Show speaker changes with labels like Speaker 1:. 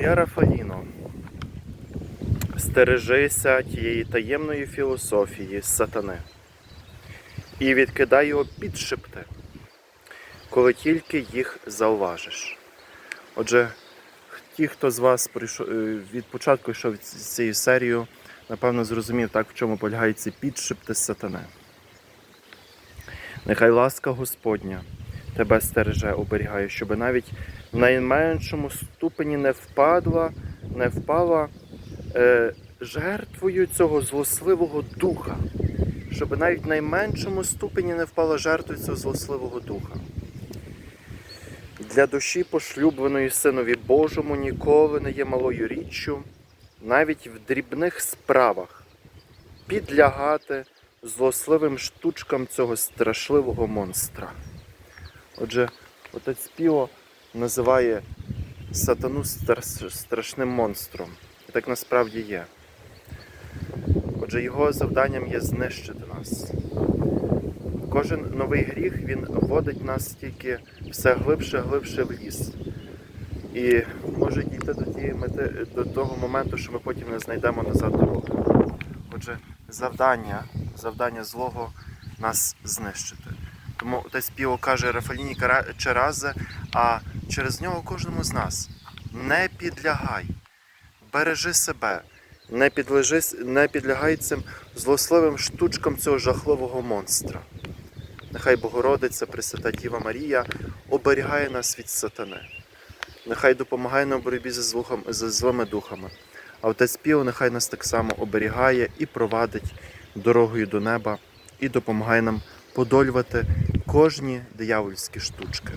Speaker 1: Моя Рафаїно, стережися тієї таємної філософії сатани і відкидай його підшепти, коли тільки їх зауважиш. Отже, ті, хто з вас прийшов е, від початку йшов з цією серією, напевно, зрозумів так, в чому полягають ці підшепти сатани. Нехай ласка Господня тебе стереже, оберігає, щоб навіть в найменшому ступені не впадла, не впала е, жертвою цього злосливого духа, щоб навіть в найменшому ступені не впала жертвою цього злосливого духа. Для душі пошлюбленої Синові Божому ніколи не є малою річчю, навіть в дрібних справах підлягати злосливим штучкам цього страшливого монстра. Отже, отець Піо називає сатану страшним монстром. І так насправді є. Отже, його завданням є знищити нас. Кожен новий гріх він вводить нас тільки все глибше, глибше в ліс. І може дійти до тієї мети, до того моменту, що ми потім не знайдемо назад дорогу. Отже, завдання, завдання злого нас знищити. Тому отець Піо каже Рафаліні Черазе, а через нього кожному з нас не підлягай, бережи себе, не, підлежи, не підлягай цим злосливим штучкам цього жахливого монстра. Нехай Богородиця, Пресвята Діва Марія оберігає нас від сатани. Нехай допомагає нам у боротьбі зі злими духами. А отець Піо нехай нас так само оберігає і провадить дорогою до неба і допомагає нам подолювати кожні диявольські штучки.